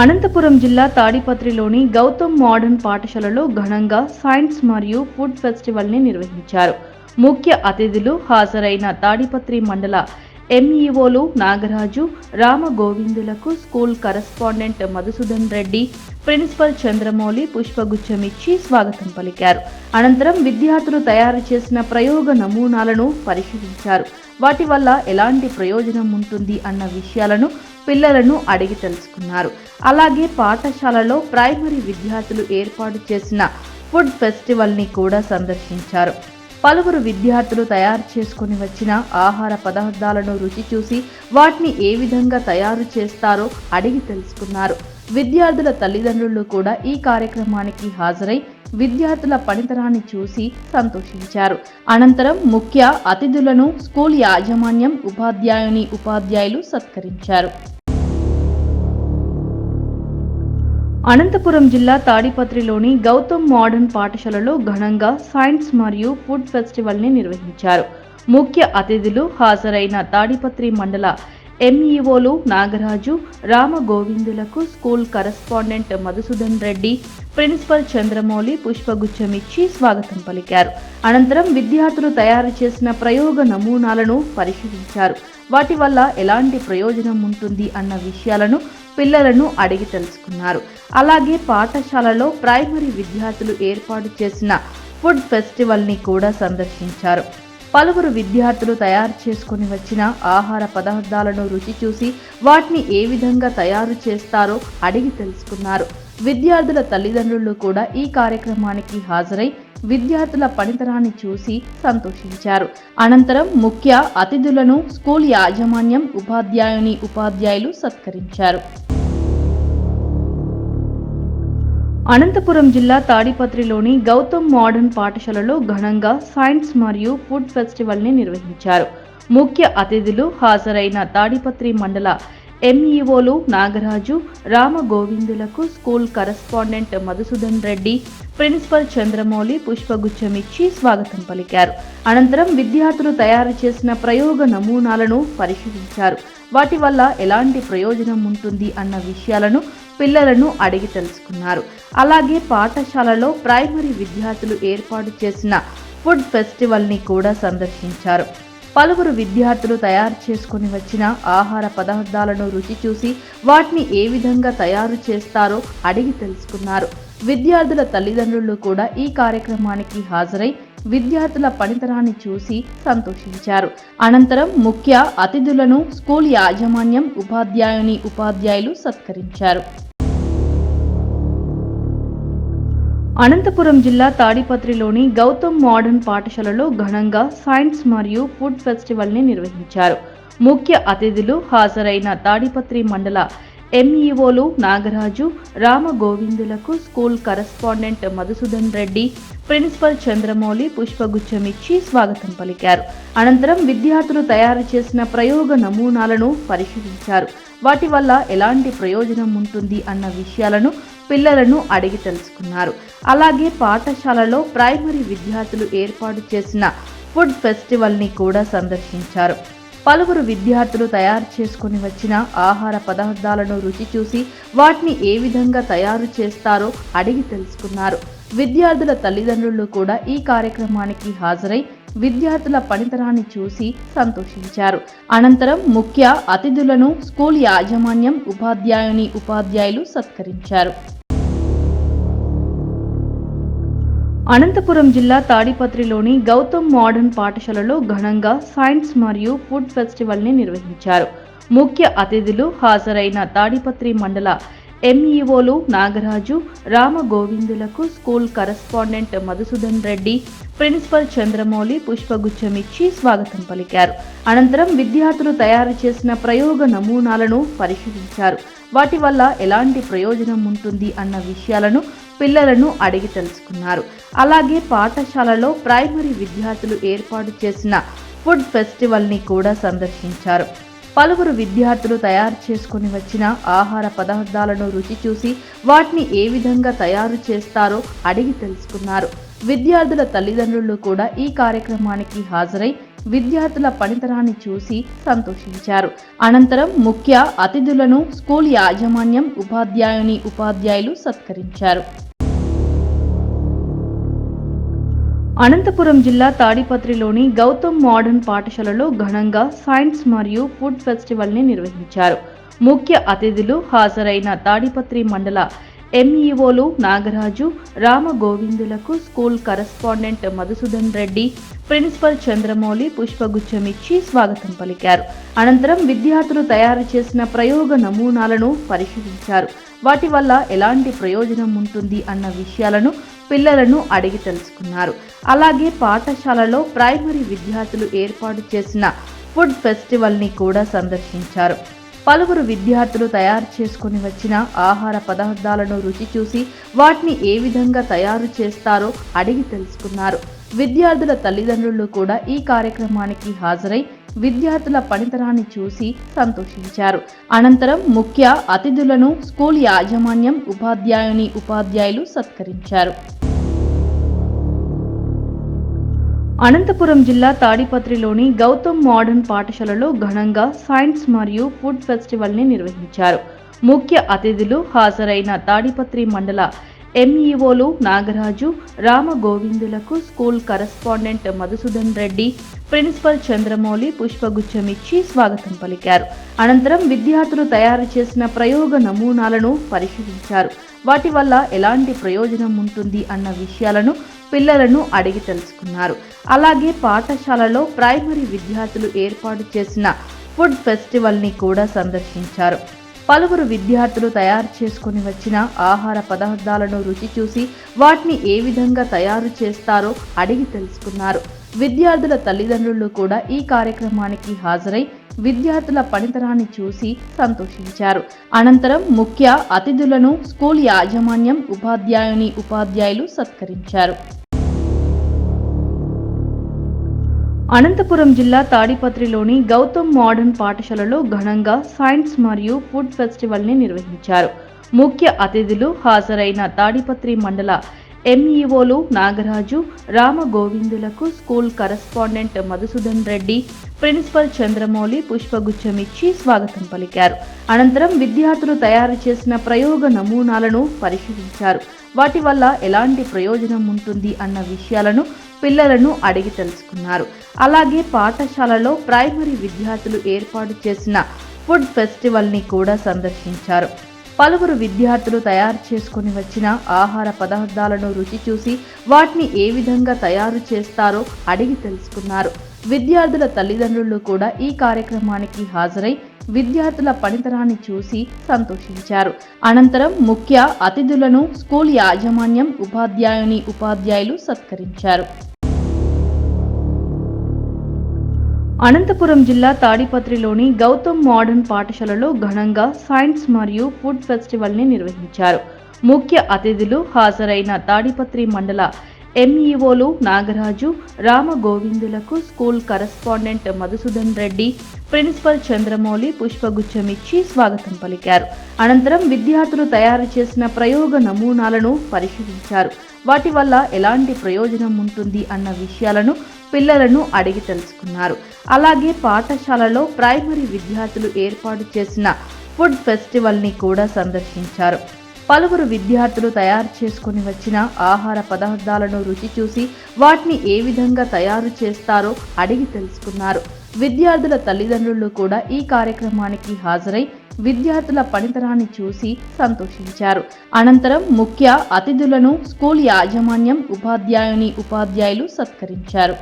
అనంతపురం జిల్లా తాడిపత్రిలోని గౌతమ్ మోడర్న్ పాఠశాలలో ఘనంగా సైన్స్ మరియు ఫుడ్ ఫెస్టివల్ని నిర్వహించారు. ముఖ్య అతిథులు హాజరైన తాడిపత్రి మండల ఎంఈఓలు Nagaraju రామగోవిందులకు school correspondent Madhusudan Reddy principal Chandramouli పుష్పగుచ్చం ఇచ్చి స్వాగతం పలికారు. అనంతరం విద్యార్థులు తయారు చేసిన ప్రయోగ నమూనాలను పరిశీలించారు. వాటి వల్ల ఎలాంటి ప్రయోజనం ఉంటుంది అన్న విషయాలను పిల్లలను అడిగి తెలుసుకున్నారు. అలాగే పాఠశాలలో ప్రైమరీ విద్యార్థులు ఏర్పాటు చేసిన ఫుడ్ ఫెస్టివల్ని కూడా సందర్శించారు. పలువురు విద్యార్థులు తయారు చేసుకుని వచ్చిన ఆహార పదార్థాలను రుచి చూసి వాటిని ఏ విధంగా తయారు చేస్తారో అడిగి తెలుసుకున్నారు. విద్యార్థుల తల్లిదండ్రులు కూడా ఈ కార్యక్రమానికి హాజరై విద్యార్థుల పనితరాన్ని చూసి సంతోషించారు. అనంతరం ముఖ్య అతిథులను స్కూల్ యాజమాన్యం ఉపాధ్యాయుని ఉపాధ్యాయులు సత్కరించారు. అనంతపురం జిల్లా తాడిపత్రిలోని గౌతమ్ మోడర్న్ పాఠశాలలో ఘనంగా సైన్స్ మరియు ఫుడ్ ఫెస్టివల్ని నిర్వహించారు. ముఖ్య అతిథులు హాజరైన తాడిపత్రి మండల ఎంఈఓలు Nagaraju రామగోవిందులకు school correspondent Madhusudan Reddy principal Chandramouli పుష్పగుచ్చం ఇచ్చి స్వాగతం పలికారు. అనంతరం విద్యార్థులు తయారు చేసిన ప్రయోగ నమూనాలను పరిశీలించారు. వాటి వల్ల ఎలాంటి ప్రయోజనం ఉంటుంది అన్న విషయాలను పిల్లలను అడిగి తెలుసుకున్నారు. అలాగే పాఠశాలలో ప్రైమరీ విద్యార్థులు ఏర్పాటు చేసిన ఫుడ్ ఫెస్టివల్ని కూడా సందర్శించారు. పలువురు విద్యార్థులు తయారు చేసుకుని వచ్చిన ఆహార పదార్థాలను రుచి చూసి వాటిని ఏ విధంగా తయారు చేస్తారో అడిగి తెలుసుకున్నారు. విద్యార్థుల తల్లిదండ్రులు కూడా ఈ కార్యక్రమానికి హాజరై విద్యార్థుల పనితనాన్ని చూసి సంతోషించారు. అనంతరం ముఖ్య అతిథులను స్కూల్ యాజమాన్యం ఉపాధ్యాయుని ఉపాధ్యాయులు సత్కరించారు. అనంతపురం జిల్లా తాడిపత్రిలోని గౌతమ్ మోడర్న్ పాఠశాలలో ఘనంగా సైన్స్ మరియు ఫుడ్ ఫెస్టివల్ని నిర్వహించారు. ముఖ్య అతిథులు హాజరైన తాడిపత్రి మండల ఎంఈఓలు Nagaraju రామగోవిందులకు school correspondent Madhusudan Reddy principal Chandramouli పుష్పగుచ్చం ఇచ్చి స్వాగతం పలికారు. అనంతరం విద్యార్థులు తయారు చేసిన ప్రయోగ నమూనాలను పరిశీలించారు. వాటి వల్ల ఎలాంటి ప్రయోజనం ఉంటుంది అన్న విషయాలను పిల్లలను అడిగి తెలుసుకున్నారు. అలాగే పాఠశాలలో ప్రైమరీ విద్యార్థులు ఏర్పాటు చేసిన ఫుడ్ ఫెస్టివల్ని కూడా సందర్శించారు. పలువురు విద్యార్థులు తయారు చేసుకుని వచ్చిన ఆహార పదార్థాలను రుచి చూసి వాటిని ఏ విధంగా తయారు చేస్తారో అడిగి తెలుసుకున్నారు. విద్యార్థుల తల్లిదండ్రులు కూడా ఈ కార్యక్రమానికి హాజరై విద్యార్థుల పనితనాన్ని చూసి సంతోషించారు. అనంతరం ముఖ్య అతిథులను స్కూల్ యాజమాన్యం ఉపాధ్యాయుని ఉపాధ్యాయులు సత్కరించారు. అనంతపురం జిల్లా తాడిపత్రిలోని గౌతమ్ మోడర్న్ పాఠశాలలో ఘనంగా సైన్స్ మరియు ఫుడ్ ఫెస్టివల్ని నిర్వహించారు. ముఖ్య అతిథులు హాజరైన తాడిపత్రి మండల ఎంఈఓలు Nagaraju రామగోవిందులకు school correspondent Madhusudan Reddy principal Chandramouli పుష్పగుచ్చం ఇచ్చి స్వాగతం పలికారు. అనంతరం విద్యార్థులు తయారు చేసిన ప్రయోగ నమూనాలను పరిశీలించారు. వాటి వల్ల ఎలాంటి ప్రయోజనం ఉంటుంది అన్న విషయాలను పిల్లలను అడిగి తెలుసుకున్నారు. అలాగే పాఠశాలలో ప్రైమరీ విద్యార్థులు ఏర్పాటు చేసిన ఫుడ్ ఫెస్టివల్ని కూడా సందర్శించారు. పలువురు విద్యార్థులు తయారు చేసుకుని వచ్చిన ఆహార పదార్థాలను రుచి చూసి వాటిని ఏ విధంగా తయారు చేస్తారో అడిగి తెలుసుకున్నారు. విద్యార్థుల తల్లిదండ్రులు కూడా ఈ కార్యక్రమానికి హాజరై విద్యార్థుల పనితనాన్ని చూసి సంతోషించారు. అనంతరం ముఖ్య అతిథులను స్కూల్ యాజమాన్యం ఉపాధ్యాయుని ఉపాధ్యాయులు సత్కరించారు. అనంతపురం జిల్లా తాడిపత్రిలోని గౌతమ్ మోడర్న్ పాఠశాలలో ఘనంగా సైన్స్ మరియు ఫుడ్ ఫెస్టివల్ని నిర్వహించారు. ముఖ్య అతిథులు హాజరైన తాడిపత్రి మండల ఎంఈఓలు Nagaraju రామగోవిందులకు school correspondent Madhusudan Reddy principal Chandramouli పుష్పగుచ్చం ఇచ్చి స్వాగతం పలికారు. అనంతరం విద్యార్థులు తయారు చేసిన ప్రయోగ నమూనాలను పరిశీలించారు. వాటి వల్ల ఎలాంటి ప్రయోజనం ఉంటుంది అన్న విషయాలను పిల్లలను అడిగి తెలుసుకున్నారు. అలాగే పాఠశాలలో ప్రైమరీ విద్యార్థులు ఏర్పాటు చేసిన ఫుడ్ ఫెస్టివల్ని కూడా సందర్శించారు. పలువురు విద్యార్థులు తయారు చేసుకుని వచ్చిన ఆహార పదార్థాలను రుచి చూసి వాటిని ఏ విధంగా తయారు చేస్తారో అడిగి తెలుసుకున్నారు. విద్యార్థుల తల్లిదండ్రులు కూడా ఈ కార్యక్రమానికి హాజరై విద్యార్థుల పనితనాన్ని చూసి సంతోషించారు. అనంతరం ముఖ్య అతిథులను స్కూల్ యాజమాన్యం ఉపాధ్యాయుని ఉపాధ్యాయులు సత్కరించారు. అనంతపురం జిల్లా తాడిపత్రిలోని గౌతమ్ మోడర్న్ పాఠశాలలో ఘనంగా సైన్స్ మరియు ఫుడ్ ఫెస్టివల్ని నిర్వహించారు. ముఖ్య అతిథులు హాజరైన తాడిపత్రి మండల ఎంఈఓలు Nagaraju రామగోవిందులకు school correspondent Madhusudan Reddy principal Chandramouli పుష్పగుచ్చమిచ్చి స్వాగతం పలికారు. అనంతరం విద్యార్థులు తయారు చేసిన ప్రయోగ నమూనాలను పరిశీలించారు. వాటి వల్ల ఎలాంటి ప్రయోజనం ఉంటుంది అన్న విషయాలను పిల్లలను అడిగి తెలుసుకున్నారు. అలాగే పాఠశాలలో ప్రైమరీ విద్యార్థులు ఏర్పాటు చేసిన ఫుడ్ ఫెస్టివల్ని కూడా సందర్శించారు. పలువురు విద్యార్థులు తయారు చేసుకుని వచ్చిన ఆహార పదార్థాలను రుచి చూసి వాటిని ఏ విధంగా తయారు చేస్తారో అడిగి తెలుసుకున్నారు. విద్యార్థుల తల్లిదండ్రులు కూడా ఈ కార్యక్రమానికి హాజరై విద్యార్థుల పనితనాన్ని చూసి సంతోషించారు. అనంతరం ముఖ్య అతిథులను స్కూల్ యాజమాన్యం ఉపాధ్యాయుని ఉపాధ్యాయులు సత్కరించారు. అనంతపురం జిల్లా తాడిపత్రిలోని గౌతమ్ మోడర్న్ పాఠశాలలో ఘనంగా సైన్స్ మరియు ఫుడ్ ఫెస్టివల్ని నిర్వహించారు. ముఖ్య అతిథులు హాజరైన తాడిపత్రి మండల ఎంఈఓలు Nagaraju రామగోవిందులకు school correspondent Madhusudan Reddy principal Chandramouli పుష్పగుచ్చం ఇచ్చి స్వాగతం పలికారు. అనంతరం విద్యార్థులు తయారు చేసిన ప్రయోగ నమూనాలను పరిశీలించారు. వాటి వల్ల ఎలాంటి ప్రయోజనం ఉంటుంది అన్న విషయాలను పిల్లలను అడిగి తెలుసుకున్నారు. అలాగే పాఠశాలలో ప్రైమరీ విద్యార్థులు ఏర్పాటు చేసిన ఫుడ్ ఫెస్టివల్ని కూడా సందర్శించారు. పలువురు విద్యార్థులు తయారు చేసుకుని వచ్చిన ఆహార పదార్థాలను రుచి చూసి వాటిని ఏ విధంగా తయారు చేస్తారో అడిగి తెలుసుకున్నారు. విద్యార్థుల తల్లిదండ్రులు కూడా ఈ కార్యక్రమానికి హాజరై విద్యార్థుల పనితనాన్ని చూసి సంతోషించారు. అనంతరం ముఖ్య అతిథులను స్కూల్ యాజమాన్యం ఉపాధ్యాయుని ఉపాధ్యాయులు సత్కరించారు. అనంతపురం జిల్లా తాడిపత్రిలోని గౌతమ్ మోడర్న్ పాఠశాలలో ఘనంగా సైన్స్ మరియు ఫుడ్ ఫెస్టివల్ని నిర్వహించారు. ముఖ్య అతిథులు హాజరైన తాడిపత్రి మండల ఎంఈఓలు Nagaraju రామగోవిందులకు school correspondent Madhusudan Reddy principal Chandramouli పుష్పగుచ్చం ఇచ్చి స్వాగతం పలికారు. అనంతరం విద్యార్థులు తయారు చేసిన ప్రయోగ నమూనాలను పరిశీలించారు. వాటి వల్ల ఎలాంటి ప్రయోజనం ఉంటుంది అన్న విషయాలను పిల్లలను అడిగి తెలుసుకున్నారు. అలాగే పాఠశాలలో ప్రైమరీ విద్యార్థులు ఏర్పాటు చేసిన ఫుడ్ ఫెస్టివల్ని కూడా సందర్శించారు. పలువురు విద్యార్థులు తయారు చేసుకుని వచ్చిన ఆహార పదార్థాలను రుచి చూసి వాటిని ఏ విధంగా తయారు చేస్తారో అడిగి తెలుసుకున్నారు. విద్యార్థుల తల్లిదండ్రులు కూడా ఈ కార్యక్రమానికి హాజరై విద్యార్థుల పనితనాన్ని చూసి సంతోషించారు. అనంతరం ముఖ్య అతిథులను స్కూల్ యాజమాన్యం ఉపాధ్యాయుని ఉపాధ్యాయులు సత్కరించారు. అనంతపురం జిల్లా తాడిపత్రిలోని గౌతమ్ మోడర్న్ పాఠశాలలో ఘనంగా సైన్స్ మరియు ఫుడ్ ఫెస్టివల్ని నిర్వహించారు. ముఖ్య అతిథులు హాజరైన తాడిపత్రి మండల ఎంఈఓలు Nagaraju రామగోవిందులకు school correspondent Madhusudan Reddy principal Chandramouli పుష్పగుచ్చం ఇచ్చి స్వాగతం పలికారు. అనంతరం విద్యార్థులు తయారు చేసిన ప్రయోగ నమూనాలను పరిశీలించారు. వాటి వల్ల ఎలాంటి ప్రయోజనం ఉంటుంది అన్న విషయాలను పిల్లలను అడిగి తెలుసుకున్నారు. అలాగే పాఠశాలలో ప్రైమరీ విద్యార్థులు ఏర్పాటు చేసిన ఫుడ్ ఫెస్టివల్ని కూడా సందర్శించారు. పలువురు విద్యార్థులు తయారు చేసుకుని వచ్చిన ఆహార పదార్థాలను రుచి చూసి వాటిని ఏ విధంగా తయారు చేస్తారో అడిగి తెలుసుకున్నారు. విద్యార్థుల తల్లిదండ్రులు కూడా ఈ కార్యక్రమానికి హాజరై విద్యార్థుల పనితనాన్ని చూసి సంతోషించారు. అనంతరం ముఖ్య అతిథులను స్కూల్ యాజమాన్యం ఉపాధ్యాయుని ఉపాధ్యాయులు సత్కరించారు.